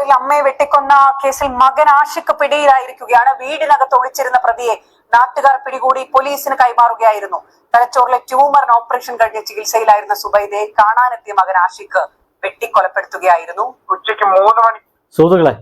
തലക്കോയിൽ അമ്മയെ വെട്ടിക്കൊന്ന കേസിൽ മകൻ ആഷിക്ക് പിടിയിലായിരിക്കുകയാണ്. വീടിനകത്ത് ഒളിച്ചിരുന്ന പ്രതിയെ നാട്ടുകാർ പിടികൂടി പോലീസിന് കൈമാറുകയായിരുന്നു. തലച്ചോറിലെ ട്യൂമറിന് ഓപ്പറേഷൻ കഴിഞ്ഞ് ചികിത്സയിലായിരുന്ന സുബൈദയെ കാണാനെത്തിയ മകൻ ആഷിക്ക് വെട്ടിക്കൊലപ്പെടുത്തുകയായിരുന്നു. ഉച്ചയ്ക്ക് മൂന്ന് മണി സുഹൃത്തുക്കളെ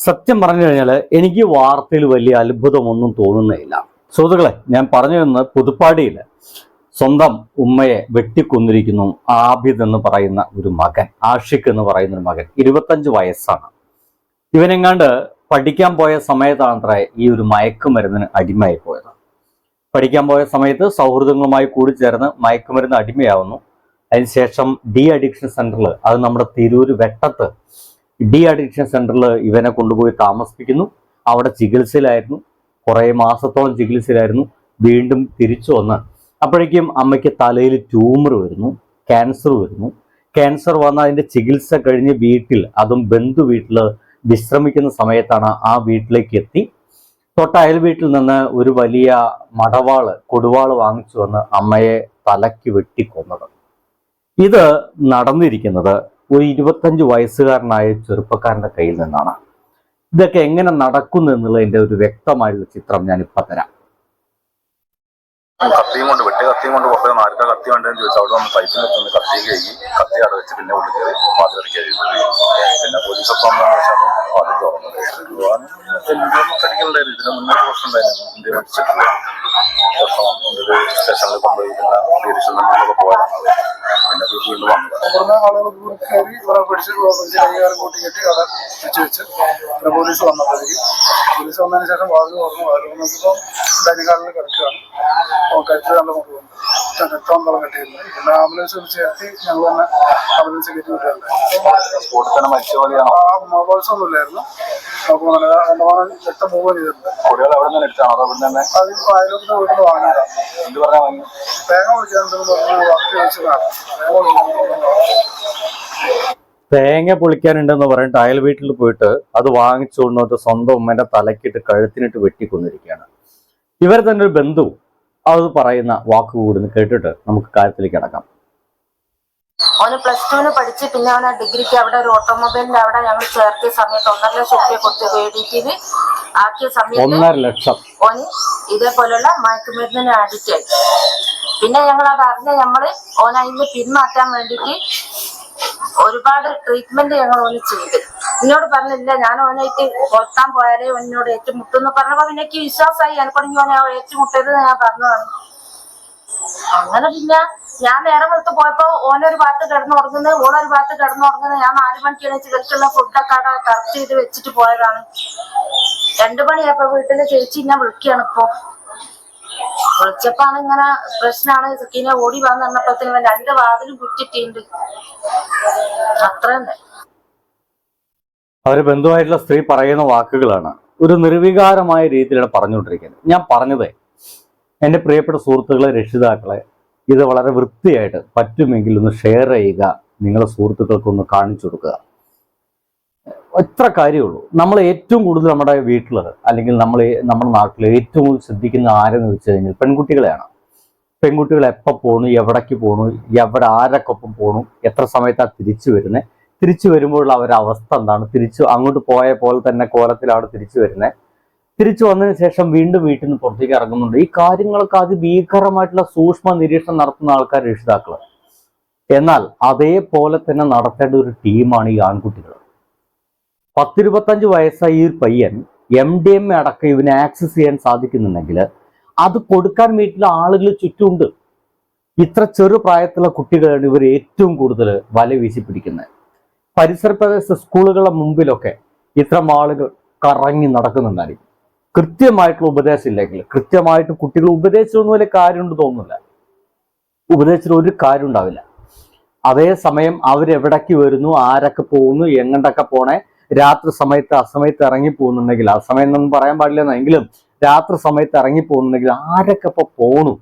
സത്യം പറഞ്ഞു കഴിഞ്ഞാൽ എനിക്ക് വാർത്തയിൽ വലിയ അത്ഭുതമൊന്നും തോന്നുന്നില്ല സുഹൃത്തുക്കളെ ഞാൻ പറഞ്ഞു തന്നെ പുതുപ്പാടിയിൽ. സ്വന്തം ഉമ്മയെ വെട്ടിക്കൊന്നിരിക്കുന്നു. ആബിദ് എന്ന് പറയുന്ന ഒരു മകൻ ആഷിഖ് എന്ന് പറയുന്ന ഒരു മകൻ ഇരുപത്തഞ്ച് വയസ്സാണ്. ഇവനെങ്ങാണ്ട് പഠിക്കാൻ പോയ സമയത്താണ് അത്ര ഈ ഒരു മയക്കുമരുന്നിന് അടിമയായി പോയത്. പഠിക്കാൻ പോയ സമയത്ത് സൗഹൃദങ്ങളുമായി കൂടിച്ചേർന്ന് മയക്കുമരുന്ന് അടിമയാവുന്നു. അതിനുശേഷം ഡി അഡിക്ഷൻ സെന്ററിൽ അത് നമ്മുടെ തിരൂര് വെട്ടത്ത് ഡി അഡിക്ഷൻ സെന്ററിൽ ഇവനെ കൊണ്ടുപോയി താമസിപ്പിക്കുന്നു. അവിടെ ചികിത്സയിലായിരുന്നു. കുറേ മാസത്തോളം ചികിത്സയിലായിരുന്നു. വീണ്ടും തിരിച്ചു വന്ന് അപ്പോഴേക്കും അമ്മയ്ക്ക് തലയിൽ ട്യൂമർ വരുന്നു ക്യാൻസർ വരുന്നു. ക്യാൻസർ വന്ന അതിന്റെ ചികിത്സ കഴിഞ്ഞ് വീട്ടിൽ അതും ബന്ധു വീട്ടിൽ വിശ്രമിക്കുന്ന സമയത്താണ് ആ വീട്ടിലേക്ക് എത്തി. തൊട്ട അയൽ വീട്ടിൽ നിന്ന് ഒരു വലിയ മടവാൾ കൊടുവാൾ വാങ്ങിച്ചു വന്ന് അമ്മയെ തലയ്ക്ക് വെട്ടിക്കൊന്നത്. ഇത് നടന്നിരിക്കുന്നത് ഒരു ഇരുപത്തഞ്ച് വയസ്സുകാരനായ ചെറുപ്പക്കാരന്റെ കയ്യിൽ നിന്നാണ്. ഇതൊക്കെ എങ്ങനെ നടക്കുന്നു എന്നുള്ളതിന്റെ ഒരു വ്യക്തമായുള്ള ചിത്രം ഞാൻ തരാം. കത്തിയും കൊണ്ട് വെട്ടി കത്തിയും കൊണ്ട് പുറത്തേക്ക് ആർക്കാ കത്തി വേണ്ടതെന്ന് ചോദിച്ചാൽ അവിടെ നമ്മൾ പൈപ്പിൽ നിന്ന് കത്തി കഴുകി കത്തി അവിടെ വെച്ച് പിന്നെ ഉള്ളിൽ കയറി വാതിലടിക്കുക പിന്നെ പോലീസൊക്കെ വന്നതിന് ശേഷമാണ് വാതിൽ തുറന്നത് ഇന്ത്യയിലൊക്കെ അടിക്കലുണ്ടായിരുന്നു ഇതിന് മുന്നേ പ്രശ്നം ഉണ്ടായിരുന്നു. ഇന്ത്യ അടിച്ചിട്ടുള്ള പ്രശ്നം. ഒരു സ്റ്റേഷനിൽ കൊണ്ടുപോയി പിന്നെ പോയതാണ്. പിന്നെ വീണ്ടും വന്നത് പിടിച്ച് കൂട്ടി കെട്ടി അവിടെ വെച്ച് വെച്ച് പോലീസ് വന്നപ്പോഴേക്ക്. പോലീസ് വന്നതിന് ശേഷം വാതിൽ തുറന്നു. വാതിൽ നോക്കിയപ്പോൾ ഡൈനിങ് ഹാളിൽ കിടക്കുകയാണ്. കരുത്ത് നല്ല രക്തം വെള്ളം കെട്ടിയിരുന്നു പിന്നെ ആംബുലൻസ് ചേർത്തി ഞങ്ങൾ തന്നെ ആംബുലൻസ് കയറ്റി വിട്ടിട്ടുണ്ട് മൊബൈൽസ് ഒന്നും ഇല്ലായിരുന്നു. നല്ല രക്തം ചെയ്തിട്ടുണ്ട്. അതോ അയലോക്കത്തെ വീട്ടിൽ വാങ്ങിയതാണ് തേങ്ങ വിളിക്കാനുണ്ടെന്ന് പറഞ്ഞ് വാക്കി വെച്ചതാണ് തേങ്ങ പൊളിക്കാനുണ്ടെന്ന് പറഞ്ഞിട്ട് അയൽ വീട്ടിൽ പോയിട്ട് അത് വാങ്ങിച്ചുകൊണ്ട് കൊണ്ടുവന്നിട്ട് സ്വന്തം ഉമ്മന്റെ തലക്കിട്ട് കഴുത്തിനിട്ട് വെട്ടിക്കൊന്നിരിക്കുകയാണ്. ഇവർ തന്നെ ഒരു ബന്ധു അത് പറയുന്ന വാക്കുകൂടി കേട്ടിട്ട് നമുക്ക് കാര്യത്തിലേക്ക് അടക്കാം അവന് പ്ലസ് ടുവിന് പഠിച്ച് പിന്നെ അവനെ ഡിഗ്രിക്ക് അവിടെ ഒരു ഓട്ടോമൊബൈലിന്റെ അവിടെ ഞങ്ങൾ ചേർത്തിയ സമയത്ത് ഒന്നര ലക്ഷം രൂപ കൊടുത്ത് വേടിയിട്ട് ആക്കിയ സമയത്ത് ഒന്നര ലക്ഷം. ഓന് ഇതേപോലുള്ള മയക്കുമരുന്നിന് അഡിക്റ്റ് ആയി. പിന്നെ ഞങ്ങൾ അത് അറിഞ്ഞ ഞമ്മൾ ഓനായി പിന്മാറ്റാൻ വേണ്ടിയിട്ട് ഒരുപാട് ട്രീറ്റ്മെന്റ് ഞങ്ങൾ ഓന് ചെയ്ത്. എന്നോട് പറഞ്ഞില്ല ഞാൻ ഓനായിട്ട് കൊത്താൻ പോയാലേ ഓനോട് ഏറ്റുമുട്ടുന്നു പറഞ്ഞപ്പോ പിന്നെ വിശ്വാസമായി എനിക്കൊണ്ടെങ്കിൽ ഓനെ ഏറ്റുമുട്ടരുത് ഞാൻ പറഞ്ഞതാണ്. അങ്ങനെ പിന്നെ ഞാൻ നേരം വെളുത്ത് പോയപ്പോ ഓനൊരു ഭാഗത്ത് കിടന്നുറങ്ങുന്നത് ഓളൊരു ഭാഗത്ത് കിടന്നുറങ്ങുന്നത് ഞാൻ നാല് മണിക്ക് എണീച്ച് ഇവർക്കുള്ള ഫുഡൊക്കെ അവിടെ കറക്റ്റ് ചെയ്ത് വെച്ചിട്ട് പോയതാണ്. രണ്ടു മണിയായപ്പോ വീട്ടിലെ ചേച്ചി ഞാൻ വിളിക്കുകയാണ് ഇപ്പൊ. വിളിച്ചപ്പാണ് ഇങ്ങനെ പ്രശ്നമാണ് സക്കീനെ ഓടി വന്ന് പറഞ്ഞപ്പോഴത്തേനും രണ്ട് വാതിലും കുറ്റിട്ടുണ്ട് അത്ര അവർ ബന്ധുവായിട്ടുള്ള സ്ത്രീ പറയുന്ന വാക്കുകളാണ്. ഒരു നിർവികാരമായ രീതിയിലാണ് പറഞ്ഞുകൊണ്ടിരിക്കുന്നത്. ഞാൻ പറഞ്ഞതേ എന്റെ പ്രിയപ്പെട്ട സുഹൃത്തുക്കളെ രക്ഷിതാക്കളെ ഇത് വളരെ വൃത്തിയായിട്ട് പറ്റുമെങ്കിൽ ഒന്ന് ഷെയർ ചെയ്യുക. നിങ്ങളുടെ സുഹൃത്തുക്കൾക്കൊന്ന് കാണിച്ചു കൊടുക്കുക. എത്ര കാര്യമുള്ളൂ. നമ്മൾ ഏറ്റവും കൂടുതൽ നമ്മുടെ വീട്ടിൽ അല്ലെങ്കിൽ നമ്മൾ നമ്മുടെ നാട്ടിൽ ഏറ്റവും കൂടുതൽ ശ്രദ്ധിക്കുന്ന ആരെന്ന് വെച്ച് കഴിഞ്ഞാൽ പെൺകുട്ടികളെയാണ്. പെൺകുട്ടികൾ എപ്പോൾ പോണു എവിടേക്ക് പോണു എവിടെ ആരൊക്കൊപ്പം പോണു എത്ര സമയത്താണ് തിരിച്ചു വരുന്നത് തിരിച്ചു വരുമ്പോഴുള്ള അവരുടെ അവസ്ഥ എന്താണ്? തിരിച്ചു അങ്ങോട്ട് പോയ പോലെ തന്നെ കോലത്തിലാണ് തിരിച്ചു വരുന്നത് തിരിച്ചു വന്നതിന് ശേഷം വീണ്ടും വീട്ടിൽ നിന്ന് പുറത്തേക്ക് ഇറങ്ങുന്നുണ്ട്. ഈ കാര്യങ്ങളൊക്കെ അതിഭീകരമായിട്ടുള്ള സൂക്ഷ്മ നിരീക്ഷണം നടത്തുന്ന ആൾക്കാർ രക്ഷിതാക്കൾ എന്നാൽ അതേപോലെ തന്നെ നടത്തേണ്ട ഒരു ടീമാണ് ഈ ആൺകുട്ടികൾ പത്തിരുപത്തഞ്ച് വയസ്സായ ഈ പയ്യൻ എം ഡി എം അടക്കം ഇവന് ആക്സസ് ചെയ്യാൻ സാധിക്കുന്നുണ്ടെങ്കിൽ അത് കൊടുക്കാൻ വീട്ടിലെ ആളുകൾ ചുറ്റുമുണ്ട്. ഇത്ര ചെറു പ്രായത്തിലുള്ള കുട്ടികളാണ് ഇവർ ഏറ്റവും കൂടുതൽ വല വീശി പിടിക്കുന്നത്. പരിസര പ്രദേശ സ്കൂളുകളുടെ മുമ്പിലൊക്കെ ഇത്തരം ആളുകൾ കറങ്ങി നടക്കുന്നുണ്ടായിരിക്കും. കൃത്യമായിട്ടുള്ള ഉപദേശം ഇല്ലെങ്കിൽ കൃത്യമായിട്ട് കുട്ടികൾ ഉപദേശിച്ചൊന്നും വലിയ കാര്യമുണ്ട് തോന്നുന്നില്ല. ഉപദേശിച്ചിട്ട് ഒരു കാര്യം ഉണ്ടാവില്ല അതേസമയം അവരെവിടേക്ക് വരുന്നു ആരൊക്കെ പോകുന്നു എങ്ങോട്ടൊക്കെ പോണേ രാത്രി സമയത്ത് അസമയത്ത് ഇറങ്ങി പോകുന്നുണ്ടെങ്കിൽ ആ സമയം എന്നൊന്നും പറയാൻ പാടില്ല എങ്കിലും രാത്രി സമയത്ത് ഇറങ്ങി പോകുന്നുണ്ടെങ്കിൽ ആരൊക്കെ ഇപ്പൊ പോണു?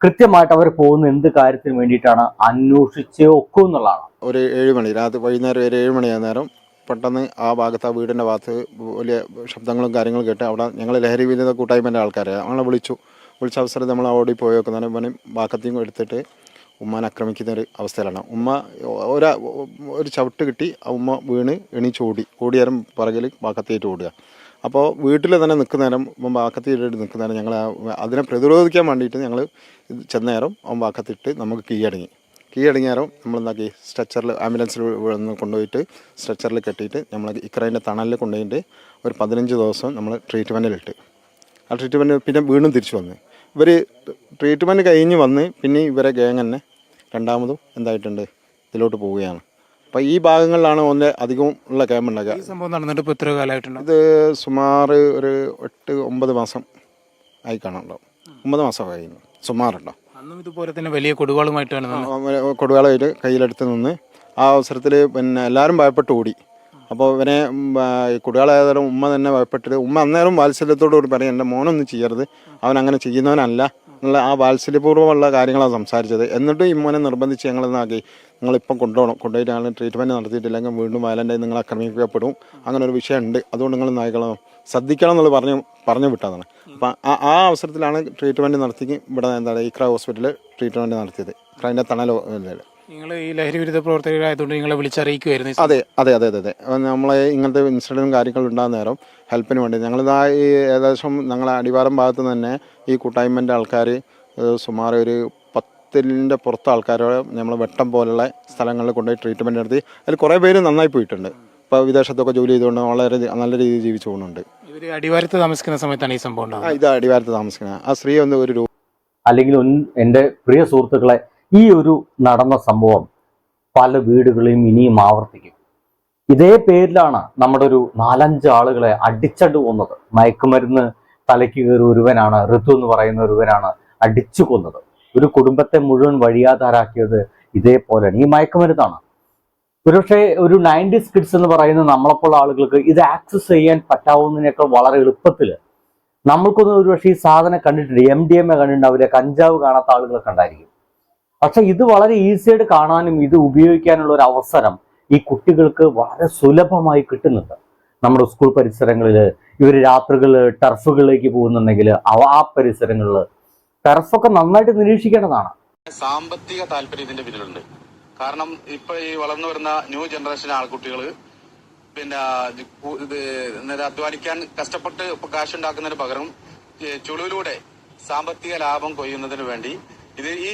കൃത്യമായിട്ട് അവർ പോകുന്ന എന്ത് കാര്യത്തിന് വേണ്ടിയിട്ടാണ് അന്വേഷിച്ച് ഒക്കും എന്നുള്ളതാണ്. ഒരു ഏഴ് മണി രാത്രി വൈകുന്നേരം ഒരു ഏഴ് മണിയാ നേരം പെട്ടെന്ന് ആ ഭാഗത്ത് ആ വീടിന്റെ ഭാഗത്ത് വലിയ ശബ്ദങ്ങളും കാര്യങ്ങളും കേട്ട് അവിടെ ഞങ്ങൾ ലഹരി വിരുദ്ധ കൂട്ടായ്മേന്റെ ആൾക്കാരെ ഞങ്ങളെ വിളിച്ചു. വിളിച്ച അവസരം നമ്മൾ ഓടി പോയി പിന്നെ ഭാഗത്തേക്കും എടുത്തിട്ട് ഉമ്മാനെ ആക്രമിക്കുന്ന ഒരു അവസ്ഥയിലാണ്. ഉമ്മ ഒരാ ഒരു ചവിട്ട് കിട്ടി ആ ഉമ്മ വീണ് എണീച്ച് ഓടി. ഓടിയാലും പുറകിൽ വാക്കത്തിയിട്ട് ഓടുക. അപ്പോൾ വീട്ടിൽ തന്നെ നിൽക്കുന്ന നേരം ഇവൻ നിൽക്കുന്നേരം നിൽക്കുന്ന നേരം ഞങ്ങൾ അതിനെ പ്രതിരോധിക്കാൻ വേണ്ടിയിട്ട് ഞങ്ങൾ ചെന്ന നേരം അവൻ നമുക്ക് കീഴടങ്ങി കീഴടങ്ങിയ നേരം നമ്മൾ എന്താക്കി സ്ട്രെച്ചറിൽ ആംബുലൻസിൽ വന്ന് കൊണ്ടുപോയിട്ട് സ്ട്രെച്ചറിൽ കെട്ടിയിട്ട് നമ്മൾ ഇക്രൈന്റെ തണലിൽ കൊണ്ടുപോയിട്ട് ഒരു പതിനഞ്ച് ദിവസം നമ്മൾ ട്രീറ്റ്മെന്റിലിട്ട് ആ ട്രീറ്റ്മെന്റ് പിന്നെ വീണ്ടും തിരിച്ചു വന്ന്. ഇവർ ട്രീറ്റ്മെന്റ് കഴിഞ്ഞ് വന്ന് പിന്നെ ഇവരെ ഗ്യാങ് തന്നെ രണ്ടാമതും എന്തായിട്ടുണ്ട് ഇതിലോട്ട് പോവുകയാണ്. അപ്പോൾ ഈ ഭാഗങ്ങളിലാണ് ഒന്ന് അധികവും ഉള്ള ക്യാമ്പ് ഉണ്ടാക്കുക. ഈ സംഭവം നടന്നിട്ട് ഇപ്പോൾ എത്ര കാലമായിട്ടുണ്ട് ഇത് സുമാർ ഒരു എട്ട് ഒമ്പത് മാസം ആയി കാണാനുണ്ടാവും. ഒമ്പത് മാസം കഴിഞ്ഞു. സുമാറുണ്ടോ? അന്നും ഇതുപോലെ തന്നെ വലിയ കൊടുവാളുമായിട്ടാണ് കൊടുവാളായിട്ട് കയ്യിലെടുത്ത് നിന്ന് ആ അവസരത്തിൽ പിന്നെ എല്ലാവരും ഭയപ്പെട്ട് ഓടി. അപ്പോൾ ഇവനെ കുടികളായതരം ഉമ്മ തന്നെ ഭയപ്പെട്ടിട്ട് ഉമ്മ അന്നേരം വാത്സല്യത്തോടു കൂടി പറയും എന്റെ മോനൊന്നും ചെയ്യരുത്. അവൻ അങ്ങനെ ചെയ്യുന്നവനല്ല. എന്നുള്ള ആ വാത്സല്യപൂർവമുള്ള കാര്യങ്ങളാണ് സംസാരിച്ചത്. എന്നിട്ടും ഈ മോനെ നിർബന്ധിച്ച് ഞങ്ങൾ എന്നാക്കി നിങ്ങളിപ്പം കൊണ്ടുപോകണം. കൊണ്ടുപോയിട്ട് ഞങ്ങൾ ട്രീറ്റ്മെന്റ് നടത്തിയിട്ടില്ലെങ്കിൽ വീണ്ടും വയലന്റായി നിങ്ങൾ ആക്രമിക്കപ്പെടും. അങ്ങനെ ഒരു വിഷയമുണ്ട്. അതുകൊണ്ട് നിങ്ങൾ നായ്ക്കളോ ശ്രദ്ധിക്കണം എന്നുള്ളത് പറഞ്ഞു പറഞ്ഞു വിട്ടതാണ്. അപ്പം ആ അവസരത്തിലാണ് ട്രീറ്റ്മെന്റ് നടത്തി ഇവിടെ എന്താ പറയുക ഇക്ര ഹോസ്പിറ്റലിൽ ട്രീറ്റ്മെന്റ് നടത്തിയത്. ഇക്രന്റെ തണൽ. നിങ്ങൾ ഈ ലഹരി വിരുദ്ധ പ്രവർത്തകരായതുകൊണ്ട് നിങ്ങളെ വിളിച്ചറിയിക്കുമായിരുന്നു അതെ അതെ അതെ അതെ അതെ. നമ്മൾ ഇങ്ങനത്തെ ഇൻസിഡന്റും കാര്യങ്ങളും ഉണ്ടാകുന്ന നേരം ഹെൽപ്പിന് വേണ്ടി. ഞങ്ങളിതാ ഈ ഏകദേശം ഞങ്ങളെ അടിവാരം ഭാഗത്ത് തന്നെ ഈ കൂട്ടായ്മന്റെ ആൾക്കാർ സുമാർ ഒരു പത്തിന്റെ പുറത്ത് ആൾക്കാരെ നമ്മൾ വെട്ടം പോലുള്ള സ്ഥലങ്ങളിൽ കൊണ്ടുപോയി ട്രീറ്റ്മെന്റ് നടത്തി. അതിൽ കുറേ പേര് നന്നായി പോയിട്ടുണ്ട്. ഇപ്പോൾ വിദേശത്തൊക്കെ ജോലി ചെയ്തുകൊണ്ട് വളരെ നല്ല രീതിയിൽ ജീവിച്ചു പോകുന്നുണ്ട്. ഇവർ അടിവാരത്ത് താമസിക്കുന്ന സമയത്താണ് ഈ സംഭവം ഇത് അടിവാരത്ത് താമസിക്കുന്നത് ആ സ്ത്രീ ഒന്ന് ഒരു രൂപ അല്ലെങ്കിൽ എന്റെ പ്രിയ സുഹൃത്തുക്കളെ ഈ ഒരു നടന്ന സംഭവം പല വീടുകളെയും ഇനിയും ആവർത്തിക്കും. ഇതേ പേരിലാണ് നമ്മുടെ ഒരു നാലഞ്ച് ആളുകളെ അടിച്ചണ്ട് കൊന്നത്. മയക്കുമരുന്ന് തലയ്ക്ക് കയറി ഒരുവനാണ് ഋതു എന്ന് പറയുന്ന ഒരുവനാണ് അടിച്ചു കൊന്നത്. ഒരു കുടുംബത്തെ മുഴുവൻ വഴിയാധാരാക്കിയത് ഇതേപോലെയാണ്. ഈ മയക്കുമരുന്നാണ്. ഒരുപക്ഷെ ഒരു നയന്റീസ് കിഡ്സ് എന്ന് പറയുന്ന നമ്മളെപ്പോലുള്ള ആളുകൾക്ക് ഇത് ആക്സസ് ചെയ്യാൻ പറ്റാവുന്നതിനേക്കാൾ വളരെ എളുപ്പത്തിൽ നമ്മൾക്കൊന്നും ഒരുപക്ഷെ ഈ സാധനം കണ്ടിട്ടുണ്ട് എം ഡി എം എ കണ്ടിട്ടുണ്ട് അവരെ കഞ്ചാവ് കാണാത്ത ആളുകളൊക്കെ ഉണ്ടായിരിക്കും. പക്ഷെ ഇത് വളരെ ഈസിയായിട്ട് കാണാനും ഇത് ഉപയോഗിക്കാനുള്ള ഒരു അവസരം ഈ കുട്ടികൾക്ക് വളരെ സുലഭമായി കിട്ടുന്നുണ്ട്. നമ്മുടെ സ്കൂൾ പരിസരങ്ങളിൽ ഇവർ രാത്രികൾ ടർഫുകളിലേക്ക് പോകുന്നുണ്ടെങ്കിൽ ആ പരിസരങ്ങളിൽ ടർഫൊക്കെ നന്നായിട്ട് നിരീക്ഷിക്കേണ്ടതാണ്. സാമ്പത്തിക താല്പര്യം ഇതിന്റെ പിന്നിലുണ്ട്. കാരണം ഇപ്പൊ ഈ വളർന്നു വരുന്ന ന്യൂ ജനറേഷൻ ആൾക്കുട്ടികൾ പിന്നെ ഇത് അധ്വാനിക്കാൻ കഷ്ടപ്പെട്ട് കാശുണ്ടാക്കുന്നതിന് പകരം ചുളിവിലൂടെ സാമ്പത്തിക ലാഭം കൊയ്യുന്നതിന് വേണ്ടി ഇത് ഈ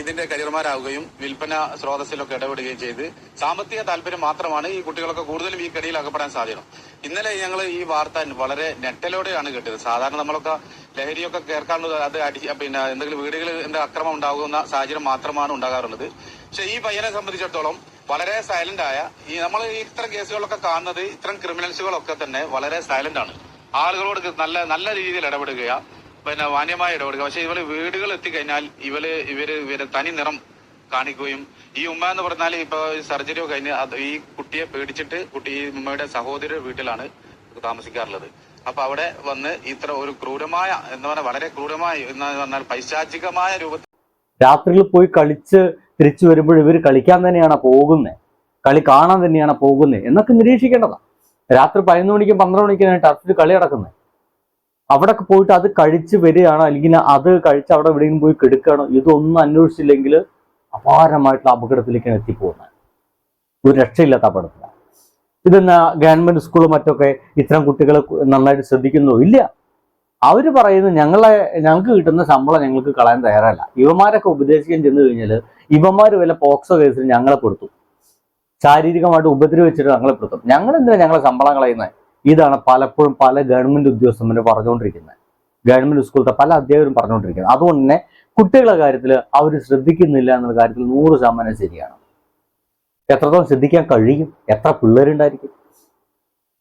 ഇതിന്റെ കരിയർമാരാവുകയും വിൽപ്പന സ്രോതസ്സിലൊക്കെ ഇടപെടുകയും ചെയ്ത് സാമ്പത്തിക താല്പര്യം മാത്രമാണ് ഈ കുട്ടികളൊക്കെ കൂടുതലും ഈ കടിയിൽ അകപ്പെടാൻ സാധ്യത ഇന്നലെ ഞങ്ങൾ ഈ വാർത്ത വളരെ നെട്ടലോടെയാണ് കേട്ടത്. സാധാരണ നമ്മളൊക്കെ ലഹരിയൊക്കെ കേൾക്കാറുള്ളത് അത് അടി പിന്നെ എന്തെങ്കിലും വീടുകളിൽ എന്താ അക്രമം ഉണ്ടാകുന്ന സാഹചര്യം മാത്രമാണ് ഉണ്ടാകാറുള്ളത്. പക്ഷെ ഈ പയ്യനെ സംബന്ധിച്ചിടത്തോളം വളരെ സൈലന്റ് ആയ ഈ നമ്മൾ ഈ ഇത്തരം കേസുകളൊക്കെ കാണുന്നത് ഇത്തരം ക്രിമിനൽസുകളൊക്കെ തന്നെ വളരെ സൈലന്റ് ആണ്. ആളുകളോട് നല്ല നല്ല രീതിയിൽ ഇടപെടുക പിന്നെ മാന്യമായ ഇടപെടുക. പക്ഷെ ഇവർ വീടുകൾ എത്തിക്കഴിഞ്ഞാൽ ഇവർ ഇവർ ഇവർ തനി നിറം കാണിക്കുകയും ഈ ഉമ്മ എന്ന് പറഞ്ഞാൽ ഇപ്പൊ സർജറി ഒക്കെ കഴിഞ്ഞ് ഈ കുട്ടിയെ പേടിച്ചിട്ട് കുട്ടി ഈ ഉമ്മയുടെ സഹോദര വീട്ടിലാണ് താമസിക്കാറുള്ളത്. അപ്പൊ അവിടെ വന്ന് ഇത്ര ഒരു ക്രൂരമായ എന്ന് പറഞ്ഞാൽ വളരെ ക്രൂരമായ എന്ന് പറഞ്ഞാൽ പൈശാചികമായ രൂപത്തിൽ രാത്രിയിൽ പോയി കളിച്ച് തിരിച്ചു വരുമ്പോൾ ഇവർ കളിക്കാൻ തന്നെയാണ് പോകുന്നത് കളി കാണാൻ തന്നെയാണ് പോകുന്നത് എന്നൊക്കെ നിരീക്ഷിക്കേണ്ടതാണ്. രാത്രി പതിനൊന്ന് മണിക്കും പന്ത്രണ്ട് മണിക്കാണ് ടർഫിൽ കളി നടക്കുന്നത് അവിടെ പോയിട്ട് അത് കഴിച്ച് വരികയാണോ. അല്ലെങ്കിൽ അത് കഴിച്ച് അവിടെ എവിടെയെങ്കിലും പോയി കെടുക്കുകയാണോ. ഇതൊന്നും അന്വേഷിച്ചില്ലെങ്കിൽ അപാരമായിട്ടുള്ള അപകടത്തിലേക്കാണ് എത്തിപ്പോകുന്നത് ഒരു രക്ഷയില്ലാത്ത അപകടത്തിലാണ്. ഇതെന്നാ ഗവൺമെന്റ് സ്കൂളും മറ്റൊക്കെ ഇത്തരം കുട്ടികളെ നന്നായിട്ട് ശ്രദ്ധിക്കുന്നു? ഇല്ല. അവർ പറയുന്നത് ഞങ്ങളെ ഞങ്ങൾക്ക് കിട്ടുന്ന ശമ്പളം ഞങ്ങൾക്ക് കളയാൻ തയ്യാറല്ല. ഇവന്മാരൊക്കെ ഉപദേശിക്കാൻ ചെന്ന് കഴിഞ്ഞാൽ ഇവന്മാര് വല്ല പോക്സോ കേസിൽ ഞങ്ങളെ പെടുത്തും. ശാരീരികമായിട്ട് ഉപദ്രവിച്ചിട്ട് ഞങ്ങളെ പെടുത്തും. ഞങ്ങൾ എന്തിനാണ് ഞങ്ങളെ ശമ്പളം കളയുന്നത് ഇതാണ് പലപ്പോഴും പല ഗവൺമെന്റ് ഉദ്യോഗസ്ഥന്മാർ പറഞ്ഞുകൊണ്ടിരിക്കുന്നത്. ഗവൺമെന്റ് സ്കൂളിലത്തെ പല അധ്യാപകരും പറഞ്ഞുകൊണ്ടിരിക്കുന്നത്. അതുകൊണ്ട് തന്നെ കുട്ടികളുടെ കാര്യത്തിൽ അവർ ശ്രദ്ധിക്കുന്നില്ല എന്നുള്ള കാര്യത്തിൽ നൂറ് ശതമാനം ശരിയാണ്. എത്രത്തോളം ശ്രദ്ധിക്കാൻ കഴിയും? എത്ര പിള്ളേരുണ്ടായിരിക്കും?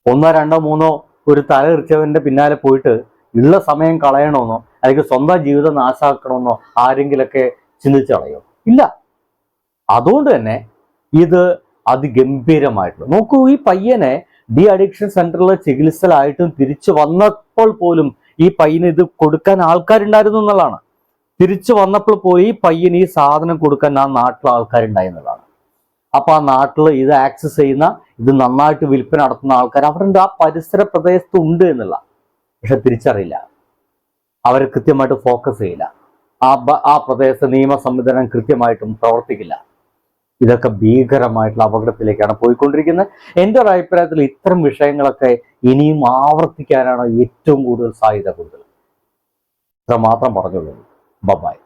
ഒന്നോ രണ്ടോ മൂന്നോ ഒരു തല പിന്നാലെ പോയിട്ട് ഉള്ള സമയം കളയണമെന്നോ അല്ലെങ്കിൽ സ്വന്തം ജീവിതം നാശാക്കണമെന്നോ ആരെങ്കിലൊക്കെ ചിന്തിച്ചു ഇല്ല. അതുകൊണ്ട് തന്നെ ഇത് അതിഗംഭീരമായിട്ടുള്ള നോക്കൂ ഈ പയ്യനെ ഡി അഡിക്ഷൻ സെന്ററിൽ ചികിത്സയിലായിട്ടും തിരിച്ചു വന്നപ്പോൾ പോലും ഈ പയ്യന് ഇത് കൊടുക്കാൻ ആൾക്കാരുണ്ടായിരുന്നു എന്നുള്ളതാണ്. തിരിച്ചു വന്നപ്പോൾ പോയി പയ്യന് ഈ സാധനം കൊടുക്കാൻ ആ നാട്ടിൽ ആൾക്കാരുണ്ടായി എന്നുള്ളതാണ് അപ്പൊ ആ നാട്ടിൽ ഇത് ആക്സസ് ചെയ്യുന്ന ഇത് നന്നായിട്ട് വിൽപ്പന നടത്തുന്ന ആൾക്കാർ അവരുടെ ആ പരിസര പ്രദേശത്ത് ഉണ്ട് എന്നുള്ള. പക്ഷെ തിരിച്ചറിയില്ല. അവർ കൃത്യമായിട്ട് ഫോക്കസ് ചെയ്യില്ല. ആ ആ പ്രദേശ നിയമ സംവിധാനം കൃത്യമായിട്ടും പ്രവർത്തിക്കില്ല. ഇതൊക്കെ ഭീകരമായിട്ടുള്ള അപകടത്തിലേക്കാണ് പോയിക്കൊണ്ടിരിക്കുന്നത്. എന്റെ ഒരു അഭിപ്രായത്തിൽ ഇത്തരം വിഷയങ്ങളൊക്കെ ഇനിയും ആവർത്തിക്കാനാണ് ഏറ്റവും കൂടുതൽ സാധ്യത കൂടുതൽ. ഇത്ര മാത്രം പറഞ്ഞുള്ളൂ. ബബായ്.